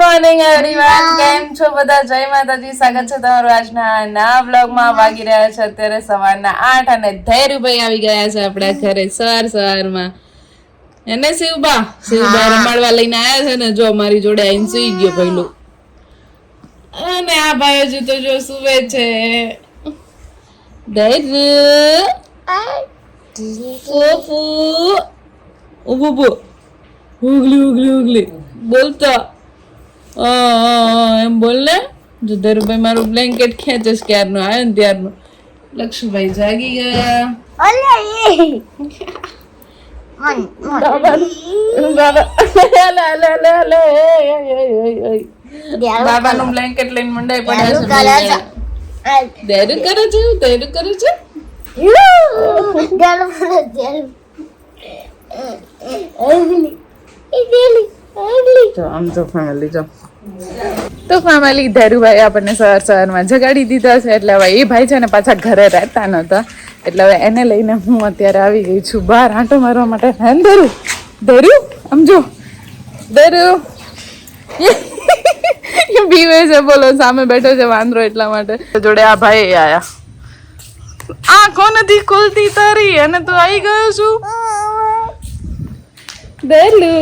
Morning everyone કેમ છો બધા? જય માતાજી. સ્વાગત છે તમારું આજના ના વ્લોગમાં વાગી રહ્યા છે અત્યારે સવારના આઠ અને ધૈર્યભાઈ આવી ગયા છે આપણા ઘરે સવાર સવારમાં. એને શિવબા. શિવબા રમાડવા લઈને આવ્યા છે ને જો મારી જોડે આઈને સુઈ ગયો પહેલું અને આ ભાઈ હજુ તો જો સુવે છે. ધૈર્ય. ફોફુ ઉભું. ઉગલી ઉગલી ઉગલી. બોલતો. એમ બોલ ને જો ધરુભાઈ મારું બ્લેન્કેટ ખેંચે છે આવે ને ત્યારનું લક્ષુભાઈ જાગી ગયા બાબા. બાબાનું બ્લેન્કેટ લઈને મંડાઈ પડ્યા છે ધૈર્ય કરે છે ધૈર્ય કરે છે તો આમ તો ફેમિલી જો તો ફેમિલી ધેરુભાઈ આપણને સવાર સવારમાં જગાડી દીધા છે. એટલે હવે એ ભાઈ છે ને પાછા ઘરે રહેતા નતા એટલે હવે એને લઈને હું અત્યારે આવી ગઈ છું. બહાર આંટો મારવા માટે. હે ધરુ? ધરુ? આમ જો. ધરુ? બીવે છે બોલો સામે બેઠો છે વાંદરો એટલા માટે. જોડે આ ભાઈ આયા. આંખો નથી ખુલતી તારી. અને તું આવી ગયો છું. દેલુ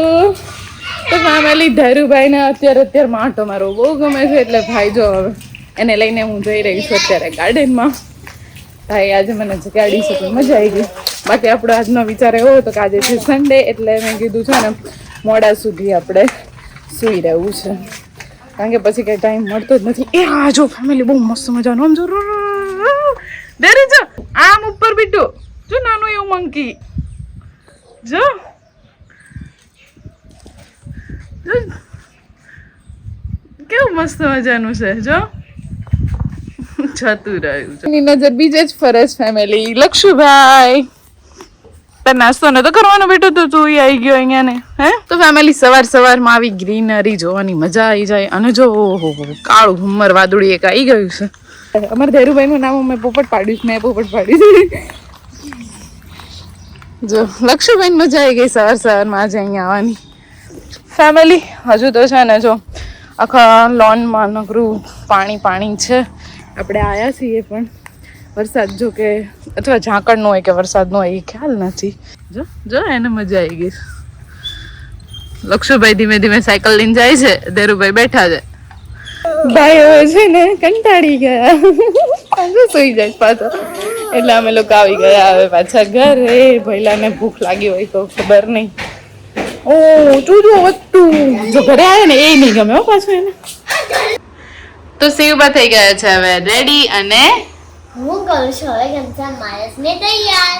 તો ફેમિલી ધરુભાઈ ને અત્યારે અત્યારે માટો મારો બહુ ગમે છે એટલે ભાઈ જો હવે એને લઈને હું જઈ રહી છું અત્યારે ગાર્ડનમાં ભાઈ આજે મને જગાડી છે, તો મજા આવી ગઈ. બાકી આપણો આજનો વિચાર એવો હતો કે આજે છે સન્ડે એટલે મેં કીધું છે ને, મોડા સુધી આપણે સૂઈ રહેવું છે. કારણ કે પછી કઈ ટાઈમ મળતો જ નથી. એ આ જો ફેમિલી બહુ મસ્ત મજાનો, આમ જો ડરે જો આમ ઉપર બીટું જો નાનું એવું મંકી જો. કેવું મસ્ત મજાનું છે જો. જતું રહ્યું છે. એની નજર બીજે જ ફરજ ફેમિલી લક્ષુભાઈ તાર નાસ્તો નતો કરવાનો બેટો તો તું આવી ગયો અહીંયા ને હે? તો ફેમિલી સવાર સવારમાં આવી ગ્રીનરી જોવાની મજા આવી જાય. અને જો ઓહો કાળું હુમર વાદળી એક આવી ગયું છે. અમારા ધેરુભાઈનું નામ મેં પોપટ પાડ્યું છે મેં પોપટ પાડ્યું જો લક્ષુભાઈ મજા આવી ગઈ સવાર સવારમાં આજે અહીંયા આવવાની. ફેમિલી હજુ તો છે ને જો, આખા લોનમાં નકરું પાણી પાણી છે. આપણે આવ્યા છીએ પણ વરસાદ જો કે, અથવા ઝાકળનો હોય કે વરસાદનો હોય, એ ખ્યાલ નથી. જો જો એને મજા આવી ગઈ. લક્ષુભાઈ ધીમે ધીમે સાયકલ લઈને જાય છે, ધેરુભાઈ બેઠા છે. ભાઈ હવે છે ને કંટાળી ગયા. પાછો સુઈ જાય પાછો. એટલે અમે લોકો આવી ગયા હવે પાછા ઘરે. ભૈલાને ભૂખ લાગી હોય તો ખબર નહીં. ઓ ચૂજો વત્તું જો ઘરે આવે ને એ નહીં ગમે હો પાછું એને. તો સેવબા થઈ ગયા છે હવે. રેડી અને હું કરું છું હવે ગમતા માણસને તૈયાર.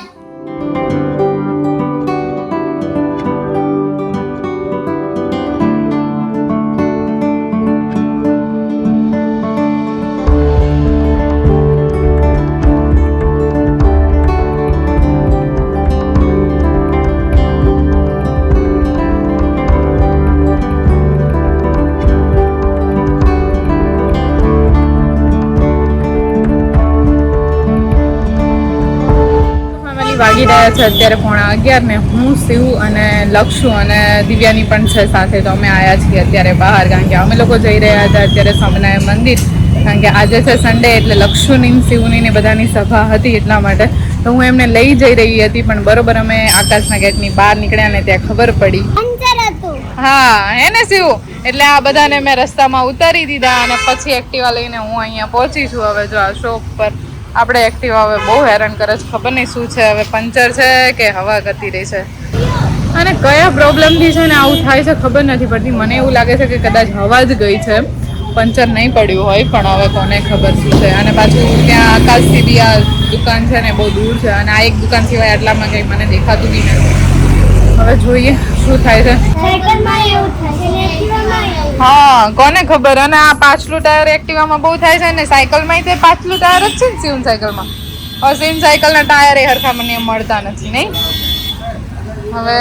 વાગી રહ્યા છે અત્યારે પોણા અગિયાર ને હું શિવ અને લક્ષુ અને દિવ્યાની પણ છે સાથે. તો અમે આવ્યા છીએ અત્યારે બહાર કારણ કે અમે લોકો જઈ રહ્યા હતા અત્યારે સ્વામિનારાયણ મંદિર. કારણ કે આજે છે સન્ડે એટલે લક્ષુની શિવની ને બધાની સભા હતી એટલા માટે. તો હું એમને લઈ જઈ રહી હતી પણ બરોબર અમે આકાશના ગેટની બહાર નીકળ્યા ને ત્યાં ખબર પડી. હા હે ને શિવ? એટલે આ બધાને મેં રસ્તામાં ઉતારી દીધા અને પછી એક્ટિવા લઈને હું અહીંયા પહોંચી છું. હવે જો આ શોપ પર આપણે એક્ટિવા હવે બહુ હેરાન કરે છે. ખબર નહીં શું છે, હવે પંચર છે કે હવા કરતી રહી છે. અને કયા પ્રોબ્લેમથી છે ને આવું થાય છે ખબર નથી પડતી. મને એવું લાગે છે કે કદાચ હવા જ ગઈ છે. પંચર નહીં પડ્યું હોય, પણ હવે કોને ખબર શું છે. અને પાછું ત્યાં આકાશથી બી આ દુકાન છે ને બહુ દૂર છે. અને આ એક દુકાન સિવાય આટલામાં કંઈ મને દેખાતું બી નથી. હવે જોઈએ શું થાય છે. હા કોને ખબર? અને આ પાછલું ટાયર એક્ટિવામાં બહુ થાય છે ને સાયકલમાં તે પાછલું ટાયર જ છે ને સિવન સાયકલમાં હવે સિવન સાયકલના ટાયર એ હરખા મને મળતા નથી નહીં? હવે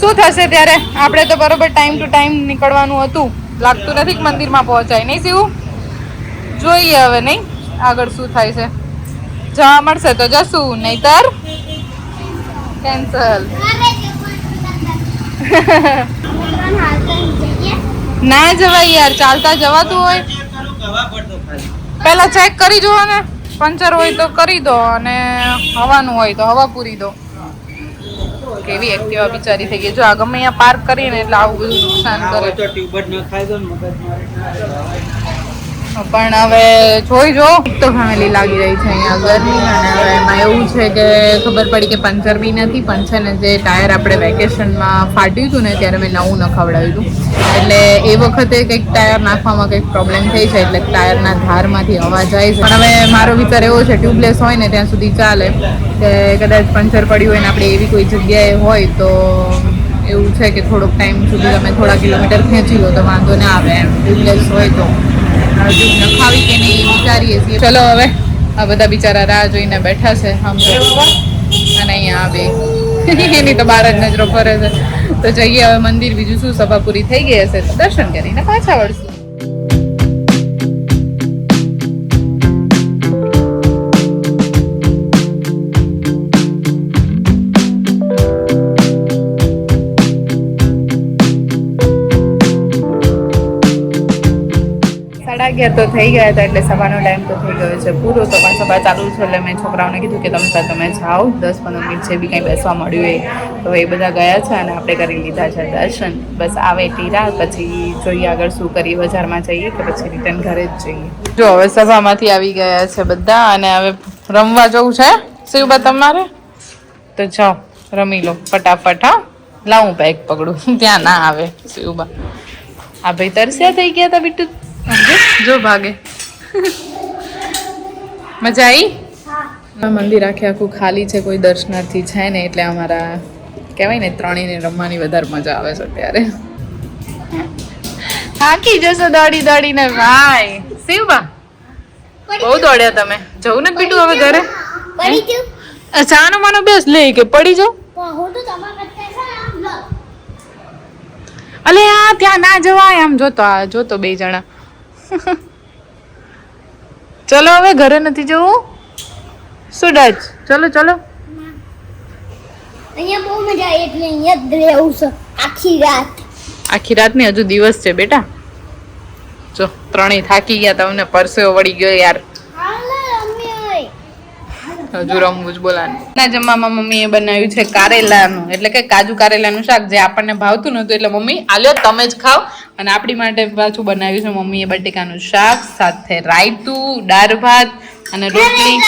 શું થશે ત્યારે? આપણે તો બરોબર ટાઈમ ટુ ટાઈમ નીકળવાનું હતું. લાગતું નથી કે મંદિરમાં પહોંચાય નહીં શિવ જોઈએ હવે નહીં? આગળ શું થાય છે. જવા મળશે તો જશું નહીતર કેન્સલ. ના જવાય યાર ચાલતા જવાતું હોય. પેલા ચેક કરી જુઓ ને. પંચર હોય તો કરી દો અને હવાનું હોય તો હવા પૂરી દો. કેવી એક્ટિવા બિચારી થઈ ગઈ. જો આ ગમે અહીંયા પાર્ક કરીએ ને એટલે આવું બધું નુકસાન કરે. તો ટ્યુબ ન ખાઈ દો ને મગજ મારી પણ હવે જોઈ જો. તો ફેમિલી લાગી રહી છે અહીંયા ગરમી અને હવે એમાં એવું છે કે ખબર પડી કે પંચર બી નથી, પણ છે ને જે ટાયર આપણે વેકેશનમાં ફાટ્યું હતું ને ત્યારે મેં નવું નખાવડાવ્યું હતું. એટલે એ વખતે કંઈક ટાયર નાખવામાં કંઈક પ્રોબ્લેમ થઈ છે એટલે ટાયરના ધારમાંથી હવા જાય. છે પણ હવે મારો વિચાર એવો છે ટ્યુબલેસ હોય ને ત્યાં સુધી ચાલે. કે કદાચ પંચર પડ્યું હોય ને આપણે એવી કોઈ જગ્યાએ હોય તો એવું છે કે થોડોક ટાઈમ સુધી તમે થોડા કિલોમીટર ખેંચી લો તો વાંધો ના આવે એમ. ટ્યુબલેસ હોય તો. નખાવી કે નહીં વિચારીએ છીએ. ચલો હવે આ બધા બિચારા રાહ જોઈને બેઠા છે, આમ અને અહીંયા આવે એની તો બાર જ નજરો ફરે છે. તો જઈએ હવે મંદિર, બીજું શું? સભા પૂરી થઈ ગઈ હશે તો દર્શન કરીને પાછા વળશું. સાડા અગિયાર તો થઈ ગયા હતા એટલે સવારનો ટાઈમ તો થઈ ગયો છે. પૂરો તો પણ સભા ચાલુ છે એટલે મેં છોકરાઓને કીધું કે તમે તમે જાઓ, દસ પંદર મિનિટ છે બી કંઈ બેસવા મળ્યું એ. તો એ બધા ગયા છે અને આપણે કરી લીધા છે દર્શન. બસ આવે ટીરા, પછી જોઈએ આગળ શું કરીએ બજારમાં જઈએ કે પછી રિટર્ન ઘરે જ જઈએ. જો હવે સભામાંથી આવી ગયા છે બધા અને હવે રમવા જવું છે? શિવબા તમારે? તો જાઓ, રમી લો, ફટાફટ, હા. લાવું બેગ પકડું. ત્યાં ના આવે શિવબા આ ભાઈ તરસ્યા થઈ ગયા હતા બીટુ? જો ભાગે. મજા આવી મંદિર આખે આખું ખાલી છે કોઈ દર્શનાર્થી છે ને એટલે અમારા કહેવાય ને ત્રણેયને રમવાની વધારે મજા આવે છે અત્યારે. થાકી જશો દોડી દોડીને ભાઈ. શિવબા બહુ દોડ્યા તમે. જવું ને પીટું હવે ઘરે? ચાનો માનો બેસ લે કે પડી લો. અલે આ ત્યાં ના જવાય આમ જોતો આ જોતો બે જણા. ચલો હવે ઘરે નથી જવું? શું ડાચ ચલો ચલો. અહીંયા બહુ મજા આવી એટલે અહીંયા જ રહેવું છે. આખી રાત. આખી રાતની હજુ દિવસ છે બેટા. જો ત્રણેય થાકી ગયા તમને પરસેવો વળી ગયો યાર. હજુ રમવું જ બોલાનું ના જમવામાં મમ્મીએ બનાવ્યું છે કારેલાનું. એટલે કે કાજુ કારેલાનું શાક જે આપણને ભાવતું નહોતું. એટલે મમ્મી આલ્યો તમે જ ખાઓ. અને આપણી માટે પાછું બનાવ્યું છે મમ્મીએ બટેકાનું શાક સાથે રાયતું દાળ ભાત અને રોટલી.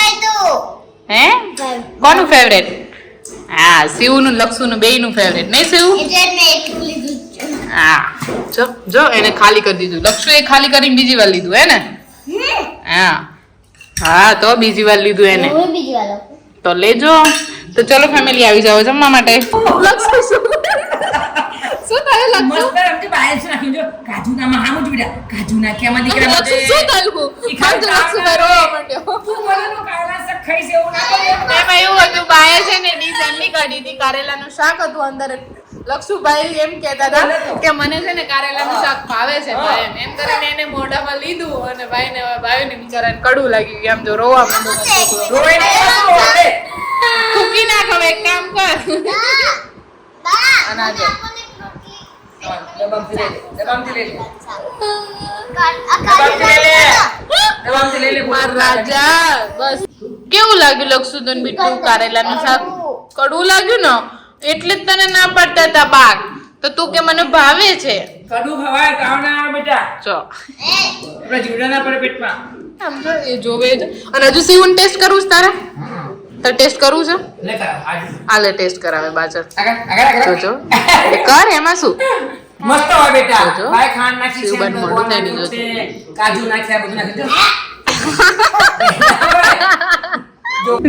હે? કોનું ફેવરેટ હા શિવનું લક્ષુનું બેયનું ફેવરેટ નહીં શિવ. હા. જો જો એને ખાલી કરી દીધું. લક્ષુ એ ખાલી કરીને બીજી વાર લીધું હે ને? હા. હા તો બીજી વાર લીધું એને. હું બીજી વાર તો લેજો. તો ચલો ફેમિલી આવી જાઓ જમવા માટે. શું થયું લક્ષુ મસ્ત રમતી બહાર છે નાખ્યું જો કાજુ નામાં હામું જ બેટા કાજુ નાખ્યા માં દીકરા લક્ષુ શું થયું? ઈ લક્ષુ ભાઈ માંડ્યો તું બોલેલું કારેલા શાક ખાઈશ એવું ના બોલે. એમાં એવું હતું બાએ છે ને એમની કાઢી હતી કારેલાનું શાક હતું અંદર લક્ષુભાઈ એમ કહેતા હતા કે મને છે ને કારેલાનું શાક ભાવે છે ભાઈ એમ. એમ કરીને એને મોઢામાં લીધું અને ભાઈને ભાઈને બિચારાને કડું લાગી ગયું આમ જો રોવા માંડ્યો? થૂકી નાખ હવે એક કામ કર. બા, અને આ જો. મને એક રોટલી. હા, દબામથી લઈ લે દબામથી લઈ લે. કા- આ દબામથી લઈ લે. કારેલા દબામથી લઈ લે માર રાજા બસ. કેવું લાગ્યું લક્ષુદન બીટું કારેલાનું શાક? કડવું લાગ્યું ને? એટલે જ તને ના પડતા હતા પાક તો તું કે મને ભાવે છે? કડું ખવાય તાવ ના આવે બેટા. જો આપણા જીવડા ના પડે પેટમાં. આમ જો એ જોવે જ. અને હજુ સીવન ટેસ્ટ કરું છે તારે? તારે ટેસ્ટ કરું છે? લે કર આજે. આલે ટેસ્ટ કરાવે બાજર. આગળ આગળ આગળ. જોજો. એ કર એમાં શું? મસ્ત હોય બેટા. ભાઈ ખાંડ નાખી છે મોઢું ગોળ થાય છે, કાજુ નાખ્યા બધું નાખ્યું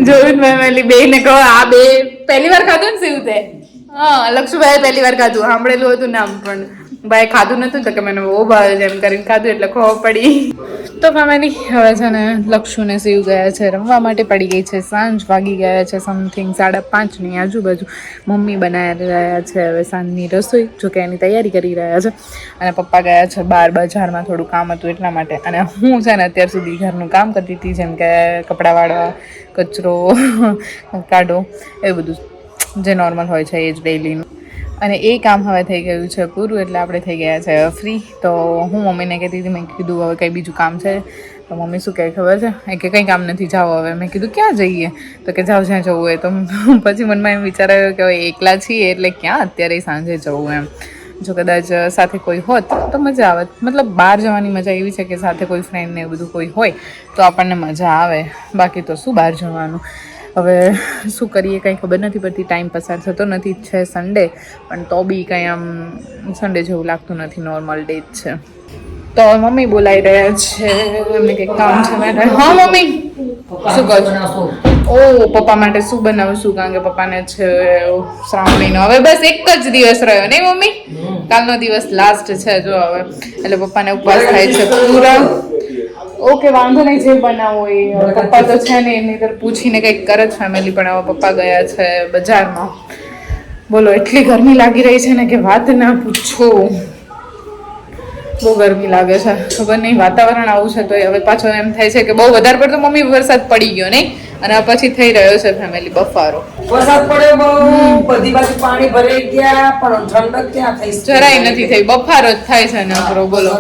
જોયું ફેમિલી બે ને કહો આ બે પહેલી વાર ખાધું ને સીવ તે? હા લક્ષુભાઈ પહેલી વાર ખાધું, સાંભળેલું હતું નામ પણ. ભાઈ ખાધું નતું તો કે મને બહુ ભાવે છે એમ કરીને ખાધું એટલે ખબર પડી. તો ફેમિલી હવે છે ને લક્ષુને સીવ ગયા છે, રમવા માટે પડી ગઈ છે, સાંજ વાગી ગયા છે સમથિંગ સાડા પાંચની આજુબાજુ. મમ્મી બનાવી રહ્યા છે હવે સાંજની રસોઈ, જો કે એની તૈયારી કરી રહ્યા છે. અને પપ્પા ગયા છે બહાર બજારમાં, થોડું કામ હતું એટલા માટે. અને હું છે ને અત્યાર સુધી ઘરનું કામ કરતી હતી, જેમ કે કપડાં વાળવા કચરો, કાઢો, એ બધું, જે નોર્મલ હોય છે એ જ ડેઈલીનું અને એ કામ હવે થઈ ગયું છે પૂરું, એટલે આપણે થઈ ગયા છે ફ્રી તો હું મમ્મીને કહેતી હતી, મેં કીધું હવે કંઈ બીજું કામ છે. તો મમ્મી શું કહે ખબર છે? એ કે કંઈ કામ નથી, જાઓ હવે. મેં કીધું, ક્યાં જઈએ? તો કે, જાઓ, જ્યાં જવું હોય. તો પછી મનમાં એમ વિચાર આવ્યો કે હવે એકલા છીએ, એટલે ક્યાં અત્યારે સાંજે જવું એમ. જો કદાચ સાથે કોઈ હોત, તો મજા આવે. મતલબ બહાર જવાની મજા એવી છે કે સાથે કોઈ ફ્રેન્ડ ને એવું બધું કોઈ હોય, તો આપણને મજા આવે. બાકી તો શું બહાર જવાનું? હવે શું કરીએ કંઈ ખબર નથી પડતી ટાઈમ પસાર થતો નથી છે સન્ડે પણ તો બી કંઈ આમ સન્ડે જેવું લાગતું નથી નોર્મલ ડે જ છે. તો મમ્મી બોલાઈ રહ્યા છે એમને કંઈક કામ છે માટે હા મમ્મી. શું કહું ઓ પપ્પા માટે શું બનાવશું? કારણ કે પપ્પાને છે શ્રાવણ મહિનો. હવે બસ એક જ દિવસ રહ્યો નહીં મમ્મી? કાલનો દિવસ લાસ્ટ છે જો હવે. એટલે પપ્પાને ઉપવાસ થાય છે પૂરા. ઓકે વાંધો નહીં જે બનાવો એ. પપ્પા તો છે ને એની અંદર પૂછીને કંઈક કરે જ ફેમિલી પણ આવા પપ્પા ગયા છે બજારમાં. બોલો એટલી ગરમી લાગી રહી છે ને કે વાત ના પૂછો. બહુ ગરમી લાગે છે. ખબર નહીં વાતાવરણ આવું છે તો હવે પાછો એમ થાય છે કે બહુ વધારે પડતો મમ્મી વરસાદ પડી ગયો નહીં? અને પછી થઈ રહ્યો છે ફેમિલી બફારો. વરસાદ પડ્યો બહુ બધી બાજુ પાણી ભરાઈ ગયા પણ ઠંડક ક્યાં થઈ જરાય નથી થઈ બફારો જ થાય છે ને આપણો બોલો.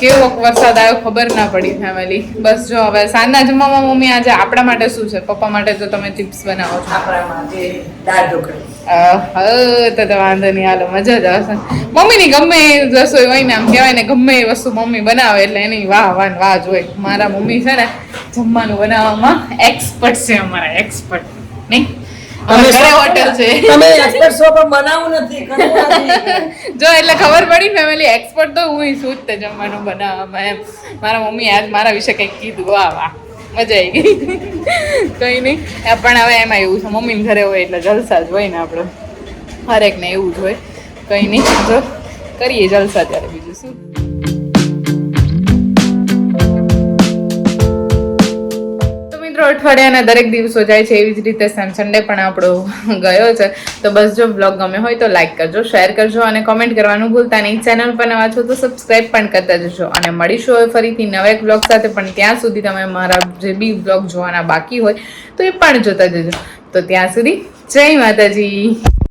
કેવો વરસાદ આવ્યો ખબર ના પડી ફેમિલી બસ જો હવે સાંજના જમવામાં મમ્મી આજે આપણા માટે શું છે? પપ્પા માટે તો તમે ચિપ્સ બનાવો છો. આપણા માટે દાળ ઢોકળી. તો તો વાંધો નહીં. હાલો મજા જ આવશે. મમ્મીની ગમે એ રસોઈ હોય ને આમ કહેવાય ને ગમે એ વસ્તુ મમ્મી બનાવે એટલે એની વાહ વાહ વાહ મારા મમ્મી છે ને જમવાનું બનાવવામાં એક્સપર્ટ છે અમારા એક્સપર્ટ નહીં? જો એટલે ખબર પડી ફેમિલી એક્સપર્ટ તો હું છું જ તે જમવાનું બનાવવામાં એમ. મારા મમ્મી આજ મારા વિશે કંઈક કીધું વાહ વાહ. મજા આવી ગઈ. કંઈ નહીં. પણ હવે એમાં એવું છે મમ્મીને ઘરે હોય એટલે જલસા જ હોય ને આપણે હરેકને એવું જ હોય. કંઈ નહીં. જો, કરીએ જલસા ત્યારે બીજું શું? અઠવાડિયાના દરેક દિવસો જાય છે એવી જ રીતે સેમસંડે પણ આપણો ગયો છે. તો બસ જો બ્લોગ ગમે હોય તો લાઇક કરજો શેર કરજો અને કોમેન્ટ કરવાનું ભૂલતા નહીં. ચેનલ પર નવા છો તો સબસ્ક્રાઇબ પણ કરતા જશો અને મળીશું હવે ફરીથી નવા એક બ્લોગ સાથે, પણ ત્યાં સુધી તમે મારા જે બી બ્લોગ જોવાના બાકી હોય તો એ પણ જોતા જજો. તો ત્યાં સુધી જય માતાજી.